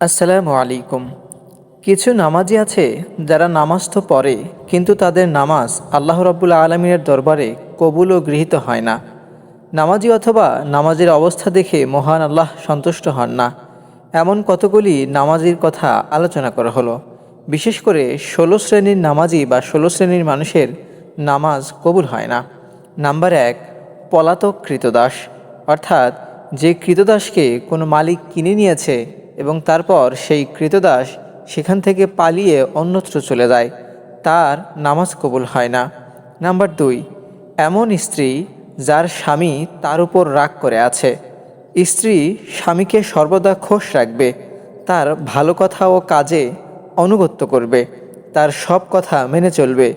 আসসালামু আলাইকুম। কিছু নামাজি আছে যারা নামাজ তো পড়ে, কিন্তু তাদের নামাজ আল্লাহ রাব্বুল আলমিনের দরবারে কবুল ও গৃহীত হয় না। নামাজি অথবা নামাজের অবস্থা দেখে মহান আল্লাহ সন্তুষ্ট হন না। এমন কতগুলি নামাজির কথা আলোচনা করা হলো। বিশেষ করে ষোলো শ্রেণির নামাজি বা ষোলো শ্রেণির মানুষের নামাজ কবুল হয় না। নাম্বার এক পলাতক কৃতদাস অর্থাৎ যে কৃতদাসকে কোনো মালিক কিনে নিয়েছে এবং তারপর সেই কৃতদাস সেখান থেকে পালিয়ে অন্যত্র চলে যায়। তার নামাজ কবুল হয় না। নাম্বার দুই, এমন স্ত্রী যার স্বামী তার উপর রাগ করে আছে। স্ত্রী স্বামীকে সর্বদা খোশ রাখবে, তার ভালো কথা ও কাজে অনুগত্য করবে, তার সব কথা মেনে চলবে,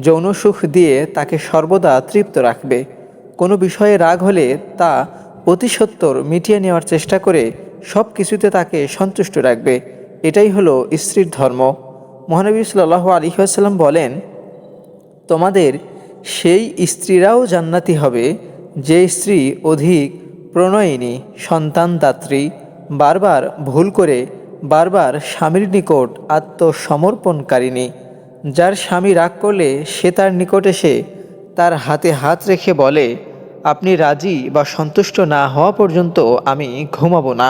যৌন সুখ দিয়ে তাকে সর্বদা তৃপ্ত রাখবে। কোনো বিষয়ে রাগ হলে তা অতি সত্বর মিটিয়ে নেওয়ার চেষ্টা করে সব কিছুতে তাকে সন্তুষ্ট রাখবে। এটাই হলো স্ত্রীর ধর্ম। মহানবী সাল্লাহ আলিহাসাল্লাম বলেন, তোমাদের সেই স্ত্রীরাও জান্নাতি হবে, যে স্ত্রী অধিক প্রণয়িনী, সন্তানদাত্রী, বারবার ভুল করে, বারবার স্বামীর নিকট আত্মসমর্পণকারিণী। যার স্বামী রাগ করলে সে তার নিকট এসে তার হাতে হাত রেখে বলে, আপনি রাজি বা সন্তুষ্ট না হওয়া পর্যন্ত আমি ঘুমাবো না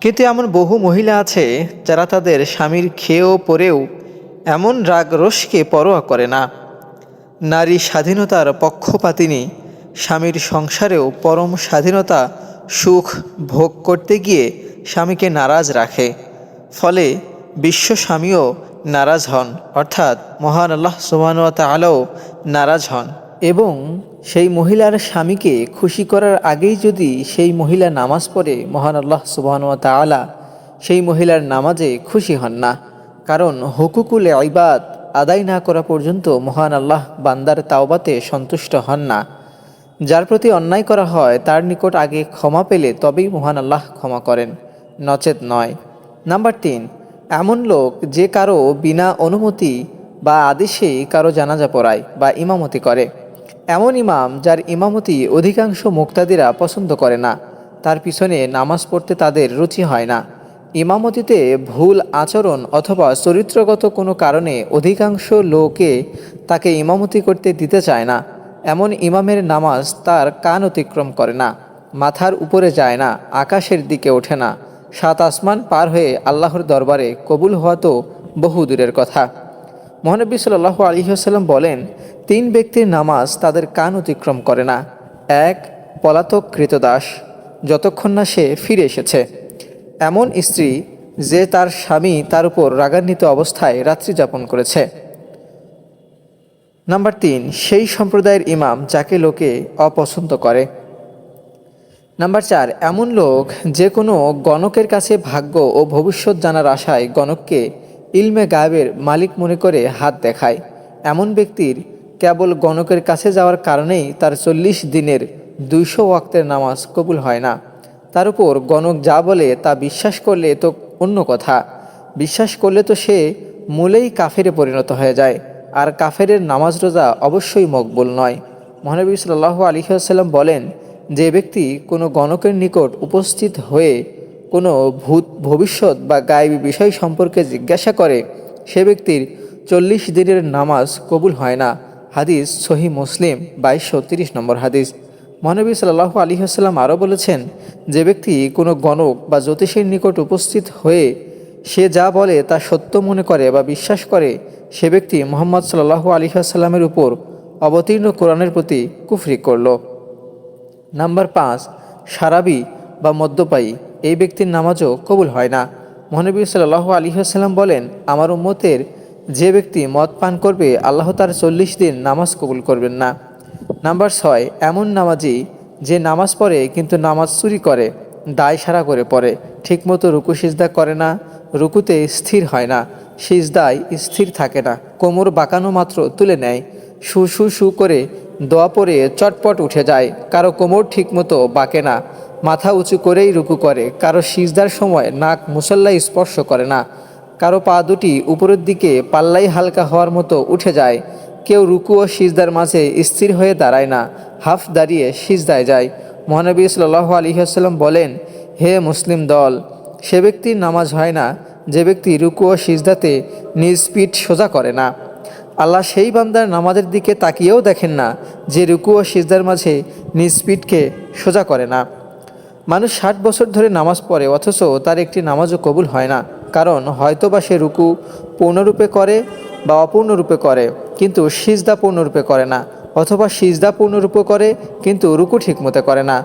কিন্তু এমন বহু মহিলা আছে যারা তাদের স্বামীর খেয়েও পরেও এমন রাগ রোষকে পরোয়া করে না। নারী স্বাধীনতার পক্ষপাতিনী, স্বামীর সংসারেও পরম স্বাধীনতা, সুখ ভোগ করতে গিয়ে স্বামীকে নারাজ রাখে। ফলে বিশ্ব স্বামীও নারাজ হন, অর্থাৎ মহান আল্লাহ সুবাহ নারাজ হন এবং সেই মহিলার স্বামীকে খুশি করার আগেই যদি সেই মহিলা নামাজ পড়ে, মহান আল্লাহ সুবাহ তালা সেই মহিলার নামাজে খুশি হন না। কারণ হুকুকুল আইবাদ আদায় না করা পর্যন্ত মহান আল্লাহ বান্দার তাওবাতে সন্তুষ্ট হন না। যার প্রতি অন্যায় করা হয়, তার নিকট আগে ক্ষমা পেলে তবেই মহান আল্লাহ ক্ষমা করেন। নচেত নয়। নাম্বার তিন, এমন লোক যে কারও বিনা অনুমতি বা আদেশেই কারও জানাজা পড়ায় বা ইমামতি করে। এমন ইমাম যার ইমামতি অধিকাংশ মুক্তাদিরা পছন্দ করে না। তার পিছনে নামাজ পড়তে তাদের রুচি হয় না। ইমামতিতে ভুল আচরণ অথবা চরিত্রগত কোনো কারণে অধিকাংশ লোকে তাকে ইমামতি করতে দিতে চায় না। এমন ইমামের নামাজ তার কান অতিক্রম করে না, মাথার উপরে যায় না, আকাশের দিকে ওঠে না। সাত আসমান পার হয়ে আল্লাহর দরবারে কবুল হওয়া তো বহু দূরের কথা। মহানবী সাল্লাহ আলহিহাস্লাম বলেন, তিন ব্যক্তির নামাজ তাদের কান অতিক্রম করে না। এক পলাতক কৃতদাস যতক্ষণ না সে ফিরে এসেছে। এমন স্ত্রী যে তার স্বামী তার উপর রাগান্বিত অবস্থায় রাত্রি যাপন করেছে। নাম্বার তিন, সেই সম্প্রদায়ের ইমাম যাকে লোকে অপছন্দ করে। নাম্বার চার, এমন লোক যে কোনো গণকের কাছে ভাগ্য ও ভবিষ্যৎ জানার আশায় গণককে ইলমে গায়েবের মালিক মনে করে হাত দেখায়। এমন ব্যক্তির কেবল গণকের কাছে যাওয়ার কারণেই তার চল্লিশ দিনের দুইশো ওয়াক্তের নামাজ কবুল হয় না। তার উপর গণক যা বলে তা বিশ্বাস করলে তো অন্য কথা। বিশ্বাস করলে তো সে মূলেই কাফেরে পরিণত হয়ে যায়। আর কাফেরের নামাজ রোজা অবশ্যই মকবুল নয়। মহানবী সাল্লাহ আলিহাসাল্লাম বলেন, যে ব্যক্তি কোনো গণকের নিকট উপস্থিত হয়ে কোনো ভূত ভবিষ্যৎ বা গায়েবী বিষয় সম্পর্কে জিজ্ঞাসা করে, সে ব্যক্তির চল্লিশ দিনের নামাজ কবুল হয় না। হাদিস সহি মুসলিম বাইশশো তিরিশ নম্বর হাদিস। মহানবী সাল্লাহ আলী হাসাল্লাম আরও বলেছেন, যে ব্যক্তি কোনো গণক বা জ্যোতিষের নিকট উপস্থিত হয়ে সে যা বলে তা সত্য মনে করে বা বিশ্বাস করে, সে ব্যক্তি মোহাম্মদ সাল্লাহু আলী আসাল্লামের উপর অবতীর্ণ কোরআনের প্রতি কুফরি করল। নাম্বার পাঁচ, সারাবি বা মদ্যপায়ী। এই ব্যক্তির নামাজও কবুল হয় না। মহানবী আলী আসাল্লাম বলেন, আমার উম্মতের যে ব্যক্তি মদ পান করবে, আল্লাহ তার চল্লিশ দিন নামাজ কবুল করবেন না। নাম্বার ছয়, এমন নামাজি যে নামাজ পড়ে কিন্তু নামাজ চুরি করে, দায় সারা করে পড়ে, ঠিকমতো রুকু সিজদা করে না, রুকুতে স্থির হয় না, সিজদায় স্থির থাকে না, কোমর বাঁকানো মাত্র তুলে নেয় শু সু সু করে দোয়া পরে চটপট উঠে যায়, কারও কোমর ঠিকমতো বাঁকে না মাথা উঁচু করেই রুকু করে। কারও সিজদার সময় নাক মুসল্লাই স্পর্শ করে না। কারও পা দুটি উপরের দিকে পাল্লাই হালকা হওয়ার মতো উঠে যায়। কেউ রুকু ও সিজদার মাঝে স্থির হয়ে দাঁড়ায় না। হাফ দাঁড়িয়ে সিজদায় যায়। মহানবী সাল্লাহ আলহিহাস্লাম বলেন, হে মুসলিম দল, সে ব্যক্তির নামাজ হয় না। যে ব্যক্তি রুকু ও সিজদাতে নিজ পিঠ সোজা করে না। আল্লাহ সেই বান্দার নামাজের দিকে তাকিয়েও দেখেন না যে রুকু ও সিজদার মাঝে নিজ পিঠকে সোজা করে না। মানুষ ষাট বছর ধরে নামাজ পড়ে, অথচ তার একটি নামাজও কবুল হয় না। কারণ হয়তো বা সে রুকু পূর্ণরূপে করে বা অপূর্ণরূপে করে, কিন্তু সিজদা পূর্ণরূপে করে না, অথবা সিজদা পূর্ণরূপে করে, কিন্তু রুকু ঠিকমতো করে না।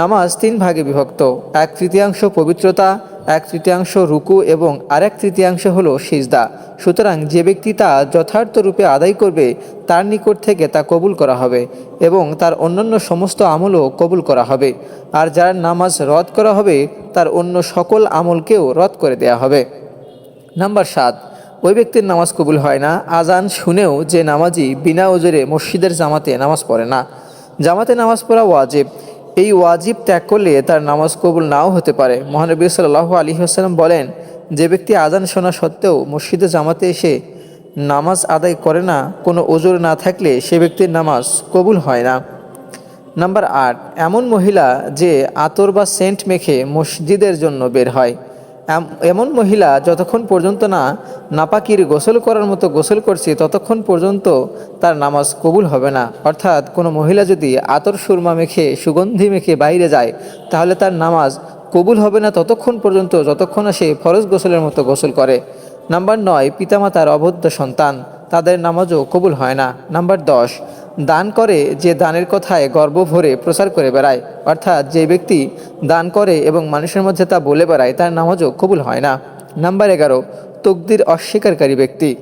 নামাজ তিন ভাগে বিভক্ত। এক তৃতীয়াংশ পবিত্রতা এক তৃতীয়াংশ রুকু এবং আরেক তৃতীয়াংশ হলো সিজদা। সুতরাং যে ব্যক্তি তা যথার্থ রূপে আদায় করবে, তার নিকট থেকে তা কবুল করা হবে এবং তার অন্যান্য সমস্ত আমলও কবুল করা হবে। আর যার নামাজ রদ করা হবে, তার অন্য সকল আমলকেও রদ করে দেয়া হবে। নাম্বার সাত, ওই ব্যক্তির নামাজ কবুল হয় না। আজান শুনেও যে নামাজি বিনা ওজরে মসজিদের জামাতে নামাজ পড়ে না। জামাতে নামাজ পড়া ওয়াজিব। এই ওয়াজিব ত্যাগ করলে তার নামাজ কবুল নাও হতে পারে। মহানবী সাল্লাহ আলী আসসালাম বলেন, যে ব্যক্তি আজান শোনা সত্ত্বেও মসজিদে জামাতে এসে নামাজ আদায় করে না, কোনো ওজোর না থাকলে সে ব্যক্তির নামাজ কবুল হয় না। নাম্বার আট, এমন মহিলা যে আতর বা সেন্ট মেখে মসজিদের জন্য বের হয়। এমন মহিলা যতক্ষণ পর্যন্ত না নাপাকির গোসল করার মতো গোসল করছে, ততক্ষণ পর্যন্ত তার নামাজ কবুল হবে না। অর্থাৎ কোনো মহিলা যদি আতর সুরমা মেখে, সুগন্ধি মেখে বাইরে যায়, তাহলে তার নামাজ কবুল হবে না ততক্ষণ পর্যন্ত, যতক্ষণ সে ফরজ গোসলের মতো গোসল করে। নাম্বার নয়, পিতামাতার অবদ্ধ সন্তান। তাদের নামাজও কবুল হয় না। নাম্বার দশ দান করে যে দানের কথায় গর্ব ভরে প্রচার করে বেড়ায়, অর্থাৎ যে ব্যক্তি দান করে এবং মানুষের মধ্যে তা বলে বেড়ায়, তার নামাজও কবুল হয় না। নাম্বার এগারো, তকদির অস্বীকারী ব্যক্তি।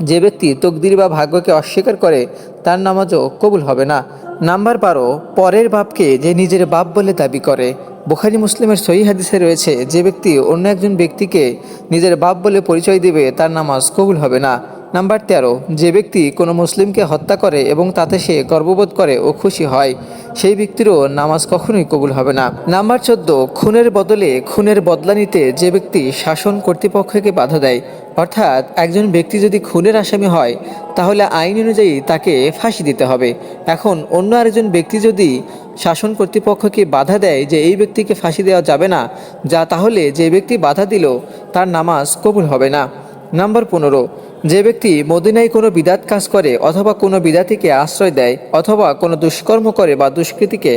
যে ব্যক্তি তকদির বা ভাগ্যকে অস্বীকার করে, তার নামাজও কবুল হবে না। নাম্বার বারো, পরের বাপকে যে নিজের বাপ বলে দাবি করে। বুখারি মুসলিমের সহি হাদিসে রয়েছে, যে ব্যক্তি অন্য একজন ব্যক্তিকে নিজের বাপ বলে পরিচয় দিবে, তার নামাজ কবুল হবে না। নাম্বার তেরো, যে ব্যক্তি কোনো মুসলিমকে হত্যা করে এবং তাতে সে গর্ববোধ করে ও খুশি হয়, সেই ব্যক্তিরও নামাজ কখনোই কবুল হবে না। নাম্বার চোদ্দ, খুনের বদলে খুনের বদলা নিতে যে ব্যক্তি শাসন কর্তৃপক্ষকে বাধা দেয়, অর্থাৎ একজন ব্যক্তি যদি খুনের আসামি হয়, তাহলে আইন অনুযায়ী তাকে ফাঁসি দিতে হবে। এখন অন্য আরেকজন ব্যক্তি যদি শাসন কর্তৃপক্ষকে বাধা দেয় যে এই ব্যক্তিকে ফাঁসি দেওয়া যাবে না, যা তাহলে যে ব্যক্তি বাধা দিল, তার নামাজ কবুল হবে না। নাম্বার পনেরো যে ব্যক্তি মদিনায় কোনো বিদাত কাজ করে অথবা কোনো বিদাতিকে আশ্রয় দেয় অথবা কোনো দুষ্কর্ম করে বা দুষ্কৃতিকে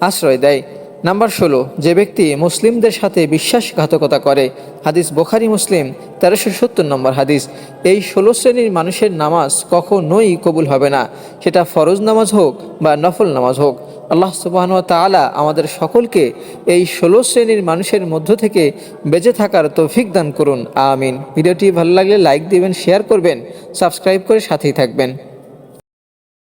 আশ্রয় দেয় নাম্বার ষোলো, যে ব্যক্তি মুসলিমদের সাথে বিশ্বাসঘাতকতা করে, হাদিস বোখারি মুসলিম, তেরোশো সত্তর নম্বর হাদিস, এই ষোলো শ্রেণির মানুষের নামাজ কখনোই কবুল হবে না। সেটা ফরজ নামাজ হোক বা নফল নামাজ হোক, আল্লাহ সুবাহন তালা আমাদের সকলকে এই ষোলো শ্রেণির মানুষের মধ্য থেকে বেঁচে থাকার তৌফিক দান করুন, আমিন। ভিডিওটি ভালো লাগলে লাইক দিবেন, শেয়ার করবেন, সাবস্ক্রাইব করে সাথেই থাকবেন।